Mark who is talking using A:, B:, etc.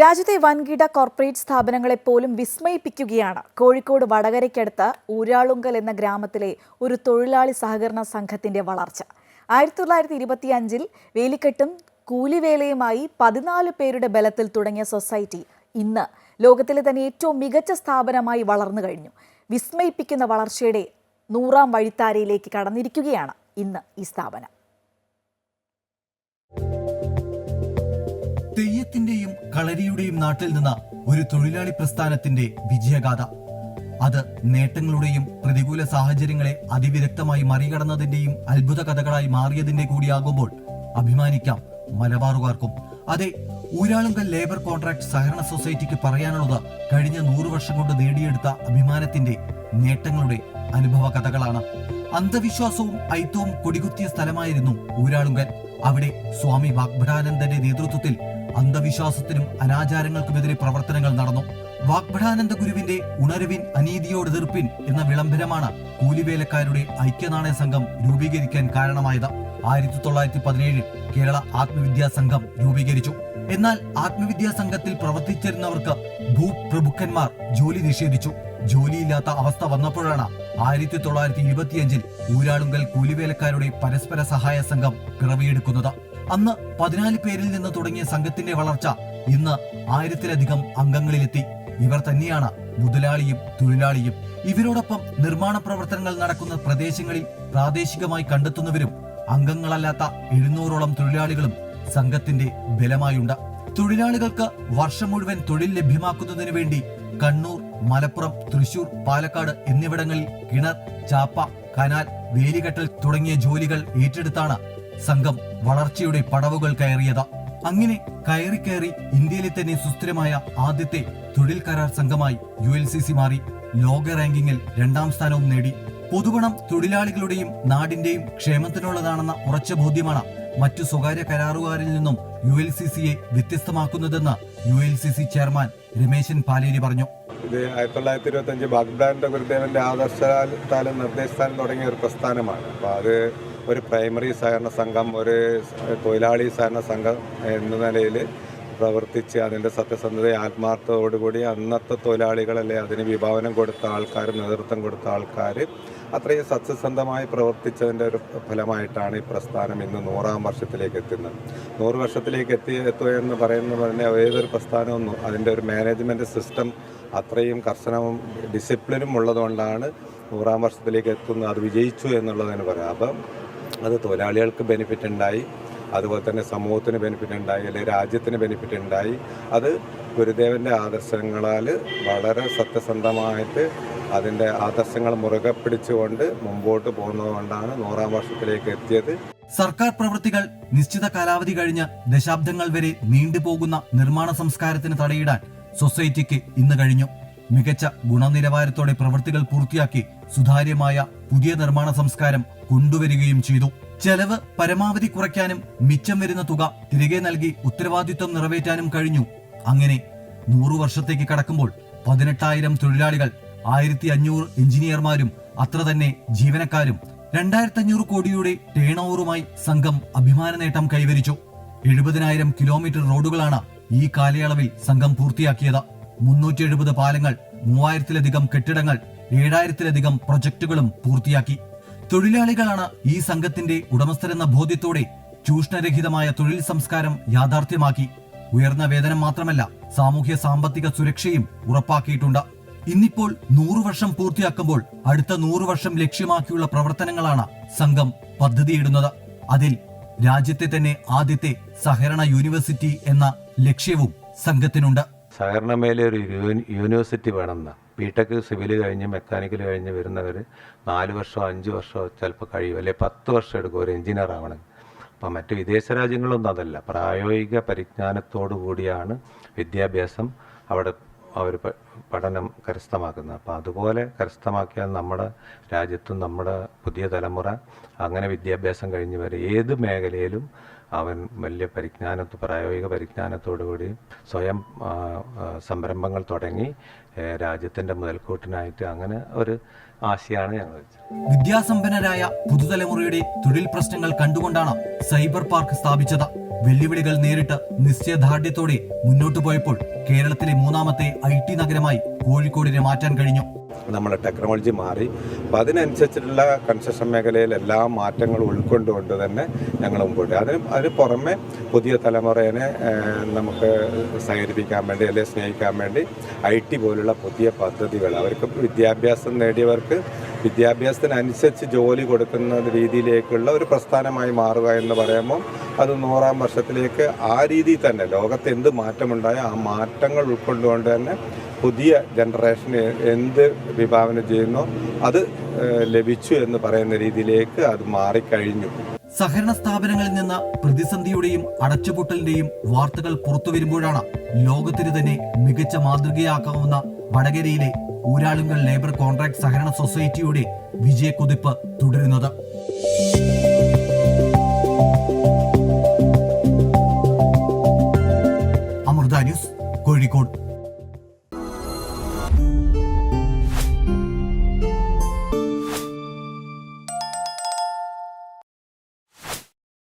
A: രാജ്യത്തെ വൻകിട കോർപ്പറേറ്റ് സ്ഥാപനങ്ങളെ പോലും വിസ്മയിപ്പിക്കുകയാണ്. കോഴിക്കോട് വടകരയ്ക്കടുത്ത് ഊരാളുങ്കൽ എന്ന ഗ്രാമത്തിലെ ഒരു തൊഴിലാളി സഹകരണ സംഘത്തിന്റെ വളർച്ച. ആയിരത്തി തൊള്ളായിരത്തി ഇരുപത്തി അഞ്ചിൽ വേലിക്കെട്ടും കൂലിവേലയുമായി പതിനാല് പേരുടെ ബലത്തിൽ തുടങ്ങിയ സൊസൈറ്റി ഇന്ന് ലോകത്തിലെ തന്നെ ഏറ്റവും മികച്ച സ്ഥാപനമായി വളർന്നു കഴിഞ്ഞു. വിസ്മയിപ്പിക്കുന്ന വളർച്ചയുടെ നൂറാം വഴിത്താരയിലേക്ക് കടന്നിരിക്കുകയാണ് ഇന്ന് ഈ സ്ഥാപനം.
B: തെയ്യത്തിന്റെയും കളരിയുടെയും നാട്ടിൽ നിന്ന് ഒരു തൊഴിലാളി പ്രസ്ഥാനത്തിന്റെ വിജയഗാഥ. അത് നേട്ടങ്ങളുടെയും പ്രതികൂല സാഹചര്യങ്ങളെ അതിവിദഗ്ധമായി മറികടന്നതിന്റെയും അത്ഭുത കഥകളായി മാറിയതിന്റെ കൂടിയാകുമ്പോൾ അഭിമാനിക്കാം മലബാറുകാർക്കും. അതെ ഊരാളുങ്കൽ ലേബർ കോൺട്രാക്ട് സഹകരണ സൊസൈറ്റിക്ക് പറയാനുള്ളത് കഴിഞ്ഞ നൂറു വർഷം കൊണ്ട് നേടിയെടുത്ത അഭിമാനത്തിന്റെ നേട്ടങ്ങളുടെ അനുഭവ കഥകളാണ്. അന്ധവിശ്വാസവും ഐത്തവും കൊടികുത്തിയ സ്ഥലമായിരുന്നു ഊരാളുങ്കൽ. അവിടെ സ്വാമി വാഗ്ഭടാനന്ദന്റെ നേതൃത്വത്തിൽ അന്ധവിശ്വാസത്തിനും അനാചാരങ്ങൾക്കുമെതിരെ പ്രവർത്തനങ്ങൾ നടന്നു. വാഗ്ഭടാനന്ദ ഗുരുവിന്റെ ഉണരുവിൻ അനീതിയോട് എതിർപ്പിൻ എന്ന വിളംബരമാണ് കൂലിവേലക്കാരുടെ ഐക്യനാണയ സംഘം രൂപീകരിക്കാൻ കാരണമായത്. ആയിരത്തി തൊള്ളായിരത്തി പതിനേഴിൽ കേരള ആത്മവിദ്യാ സംഘം രൂപീകരിച്ചു. എന്നാൽ ആത്മവിദ്യാ സംഘത്തിൽ പ്രവർത്തിച്ചിരുന്നവർക്ക് ഭൂപ്രഭുക്കന്മാർ ജോലി നിഷേധിച്ചു. ജോലിയില്ലാത്ത അവസ്ഥ വന്നപ്പോഴാണ് ആയിരത്തി തൊള്ളായിരത്തി ഇരുപത്തിയഞ്ചിൽ ഊരാളുങ്കൽ കൂലിവേലക്കാരുടെ പരസ്പര സഹായ സംഘം പിറവിയെടുക്കുന്നത്. അന്ന് പതിനാല് പേരിൽ നിന്ന് തുടങ്ങിയ സംഘത്തിന്റെ വളർച്ച ഇന്ന് ആയിരത്തിലധികം അംഗങ്ങളിലെത്തി. ഇവർ തന്നെയാണ് മുതലാളിയും തൊഴിലാളിയും. ഇവരോടൊപ്പം നിർമ്മാണ പ്രവർത്തനങ്ങൾ നടക്കുന്ന പ്രദേശങ്ങളിൽ പ്രാദേശികമായി കണ്ടെത്തുന്നവരും അംഗങ്ങളല്ലാത്ത എഴുന്നൂറോളം തൊഴിലാളികളും സംഘത്തിന്റെ ബലമായുണ്ട്. തൊഴിലാളികൾക്ക് വർഷം മുഴുവൻ തൊഴിൽ ലഭ്യമാക്കുന്നതിന് വേണ്ടി കണ്ണൂർ മലപ്പുറം തൃശൂർ പാലക്കാട് എന്നിവിടങ്ങളിൽ കിണർ ചാപ്പ കനാൽ വേലികെട്ടൽ തുടങ്ങിയ ജോലികൾ ഏറ്റെടുത്താണ് സംഘം വളർച്ചയുടെ പടവുകൾ കയറിയത്. അങ്ങനെ കയറി കയറി ഇന്ത്യയിലെ തന്നെ സുസ്ഥിരമായ ആദ്യത്തെ തൊഴിൽ കരാർ സംഘമായി യു എൽ സി സി മാറി ലോക റാങ്കിങ്ങിൽ രണ്ടാം സ്ഥാനവും നേടി. പൊതുപണം തൊഴിലാളികളുടെയും നാടിന്റെയും ക്ഷേമത്തിനുള്ളതാണെന്ന ഉറച്ച ബോധ്യമാണ് മറ്റു സ്വകാര്യ കരാറുകാരിൽ നിന്നും യു എൽ സി സിയെ വ്യത്യസ്തമാക്കുന്നതെന്ന് U L C C chairman Ramesan Paleri പറഞ്ഞു.
C: ഇത് ആയിരത്തി തൊള്ളായിരത്തി ഇരുപത്തി അഞ്ച് ബാഗ്ദാന്റെ ഗുരുദേവന്റെ ആദർശത്താലും നിർദ്ദേശത്താലും തുടങ്ങിയ ഒരു പ്രസ്ഥാനമാണ്. അപ്പോൾ അത് ഒരു പ്രൈമറി സഹകരണ സംഘം ഒരു തൊഴിലാളി സഹകരണ സംഘം എന്ന നിലയിൽ പ്രവർത്തിച്ച് അതിന്റെ സത്യസന്ധത ആത്മാർത്ഥതയോടുകൂടി അന്നത്തെ തൊഴിലാളികളല്ലേ അതിന് വിഭാവനം കൊടുത്ത ആൾക്കാർ നേതൃത്വം കൊടുത്ത ആൾക്കാർ അത്രയും സത്യസന്ധമായി പ്രവർത്തിച്ചതിന്റെ ഒരു ഫലമായിട്ടാണ് ഈ പ്രസ്ഥാനം ഇന്ന് നൂറാം വർഷത്തിലേക്ക് എത്തുന്നത്. നൂറ് വർഷത്തിലേക്ക് എത്തി എത്തുക എന്ന് പറയുന്നത് തന്നെ ഏതൊരു പ്രസ്ഥാനമൊന്നും അതിന്റെ ഒരു മാനേജ്മെന്റ് സിസ്റ്റം അത്രയും കർശനവും ഡിസിപ്ലിനും ഉള്ളതുകൊണ്ടാണ് നൂറാം വർഷത്തിലേക്ക് എത്തുന്നത് അത് വിജയിച്ചു എന്നുള്ളതിന് പറയാം. അപ്പം അത് തൊഴിലാളികൾക്ക് ബെനിഫിറ്റ് ഉണ്ടായി അതുപോലെ തന്നെ സമൂഹത്തിന് ബെനിഫിറ്റ് ഉണ്ടായി അല്ലെങ്കിൽ രാജ്യത്തിന് ബെനിഫിറ്റ് ഉണ്ടായി. അത് ഗുരുദേവന്റെ ആദർശങ്ങളാൽ വളരെ സത്യസന്ധമായിട്ട് അതിന്റെ ആദർശങ്ങൾ മുറുകെ പിടിച്ചുകൊണ്ട് മുമ്പോട്ട് പോകുന്നതുകൊണ്ടാണ് നൂറാം വർഷത്തിലേക്ക് എത്തിയത്.
B: സർക്കാർ പ്രവൃത്തികൾ നിശ്ചിത കാലാവധി കഴിഞ്ഞ് ദശാബ്ദങ്ങൾ വരെ നീണ്ടുപോകുന്ന നിർമ്മാണ സംസ്കാരത്തിന് തടയിടാൻ സൊസൈറ്റിക്ക് ഇന്ന് കഴിഞ്ഞു. മികച്ച ഗുണനിലവാരത്തോടെ പ്രവൃത്തികൾ പൂർത്തിയാക്കി സുതാര്യമായ പുതിയ നിർമ്മാണ സംസ്കാരം കൊണ്ടുവരികയും ചെയ്തു. ചെലവ് പരമാവധി കുറയ്ക്കാനും മിച്ചം വരുന്ന തുക തിരികെ നൽകി ഉത്തരവാദിത്വം നിറവേറ്റാനും കഴിഞ്ഞു. അങ്ങനെ നൂറു വർഷത്തേക്ക് കടക്കുമ്പോൾ പതിനെട്ടായിരം തൊഴിലാളികൾ ആയിരത്തി അഞ്ഞൂറ് എഞ്ചിനീയർമാരും അത്ര തന്നെ ജീവനക്കാരും രണ്ടായിരത്തി അഞ്ഞൂറ് കോടിയുടെ ടേൺ ഓവറുമായി സംഘം അഭിമാന നേട്ടം കൈവരിച്ചു. എഴുപതിനായിരം കിലോമീറ്റർ റോഡുകളാണ് ഈ കാലയളവിൽ സംഘം പൂർത്തിയാക്കിയത്. മുന്നൂറ്റി എഴുപത് പാലങ്ങൾ മൂവായിരത്തിലധികം കെട്ടിടങ്ങൾ ഏഴായിരത്തിലധികം പ്രൊജക്ടുകളും പൂർത്തിയാക്കി. തൊഴിലാളികളാണ് ഈ സംഘത്തിന്റെ ഉടമസ്ഥരെന്ന ബോധ്യത്തോടെ ചൂഷണരഹിതമായ തൊഴിൽ സംസ്കാരം യാഥാർത്ഥ്യമാക്കി. ഉയർന്ന വേതനം മാത്രമല്ല സാമൂഹ്യ സാമ്പത്തിക സുരക്ഷയും ഉറപ്പാക്കിയിട്ടുണ്ട്. ഇന്നിപ്പോൾ നൂറു വർഷം പൂർത്തിയാക്കുമ്പോൾ അടുത്ത നൂറു വർഷം ലക്ഷ്യമാക്കിയുള്ള പ്രവർത്തനങ്ങളാണ് സംഘം പദ്ധതിയിടുന്നത്. അതിൽ രാജ്യത്തെ തന്നെ ആദ്യത്തെ സഹകരണ യൂണിവേഴ്സിറ്റി എന്ന ലക്ഷ്യവും സംഘത്തിനുണ്ട്.
C: സഹകരണ മേലെ ഒരു യൂണിവേഴ്സിറ്റി വേണമെന്ന് ബി ടെക് സിവിൽ കഴിഞ്ഞ് മെക്കാനിക്കൽ കഴിഞ്ഞ് വരുന്നവർ നാല് വർഷമോ അഞ്ച് വർഷമോ ചിലപ്പോൾ കഴിയും. അല്ലെങ്കിൽ പത്ത് വർഷം എടുക്കും ഒരു എഞ്ചിനീയർ ആവണം അപ്പം മറ്റ് വിദേശ രാജ്യങ്ങളൊന്നും അതല്ല. പ്രായോഗിക പരിജ്ഞാനത്തോടു കൂടിയാണ് വിദ്യാഭ്യാസം അവിടെ അവർ പഠനം കരസ്ഥമാക്കുന്നത്. അപ്പോൾ അതുപോലെ കരസ്ഥമാക്കിയാൽ നമ്മുടെ രാജ്യത്തും നമ്മുടെ പുതിയ തലമുറ അങ്ങനെ വിദ്യാഭ്യാസം കഴിഞ്ഞ് വരെ ഏത് മേഖലയിലും അവൻ വലിയ പരിജ്ഞാനത്ത് പ്രായോഗിക പരിജ്ഞാനത്തോടുകൂടി സ്വയം സംരംഭങ്ങൾ തുടങ്ങി രാജ്യത്തിന്റെ മുതൽക്കൂട്ടിനായിട്ട് അങ്ങനെ ഒരു ആശയാണ് ഞങ്ങൾ
B: വിദ്യാസമ്പന്നരായ പുതുതലമുറയുടെ തൊഴിൽ പ്രശ്നങ്ങൾ കണ്ടുകൊണ്ടാണ് സൈബർ പാർക്ക് സ്ഥാപിച്ചത്. വെല്ലുവിളികൾ നേരിട്ട് നിശ്ചയദാർഢ്യത്തോടെ മുന്നോട്ടു പോയപ്പോൾ കേരളത്തിലെ മൂന്നാമത്തെ ഐ നഗരമായി കോഴിക്കോടിനെ മാറ്റാൻ കഴിഞ്ഞു.
C: നമ്മുടെ ടെക്നോളജി മാറി. അപ്പം അതിനനുസരിച്ചിട്ടുള്ള കൺസ്ട്രക്ഷൻ മേഖലയിൽ എല്ലാ മാറ്റങ്ങളും ഉൾക്കൊണ്ടുകൊണ്ട് തന്നെ ഞങ്ങൾ മുമ്പോട്ട്. അതിന് അതിന് പുറമെ പുതിയ തലമുറയെ നമുക്ക് സഹകരിപ്പിക്കാൻ വേണ്ടി അല്ലെങ്കിൽ സ്നേഹിക്കാൻ വേണ്ടി ഐ ടി പോലുള്ള പുതിയ പദ്ധതികൾ അവർക്ക് വിദ്യാഭ്യാസം നേടിയവർക്ക് വിദ്യാഭ്യാസത്തിനനുസരിച്ച് ജോലി കൊടുക്കുന്ന രീതിയിലേക്കുള്ള ഒരു പ്രസ്ഥാനമായി മാറുക എന്ന് പറയുമ്പോൾ അത് നൂറാം വർഷത്തിലേക്ക് ആ രീതിയിൽ തന്നെ ലോകത്ത് എന്ത് മാറ്റമുണ്ടായോ ആ മാറ്റങ്ങൾ ഉൾക്കൊണ്ടുകൊണ്ട് തന്നെ പുതിയ ജനറേഷന് എന്ത് വിഭാവനം ചെയ്യുന്നോ അത് ലഭിച്ചു എന്ന് പറയുന്ന രീതിയിലേക്ക് അത് മാറിക്കഴിഞ്ഞു.
B: സഹകരണ സ്ഥാപനങ്ങളിൽ നിന്ന് പ്രതിസന്ധിയുടെയും അടച്ചുപൂട്ടലിന്റെയും വാർത്തകൾ പുറത്തു വരുമ്പോഴാണ് ലോകത്തിന് തന്നെ മികച്ച മാതൃകയാക്കാവുന്ന വടകരയിലെ ഊരാളുങ്കൽ ലേബർ കോൺട്രാക്ട് സഹകരണ സൊസൈറ്റിയുടെ വിജയക്കുതിപ്പ് തുടരുന്നത്. അമൃത ന്യൂസ് കോഴിക്കോട്.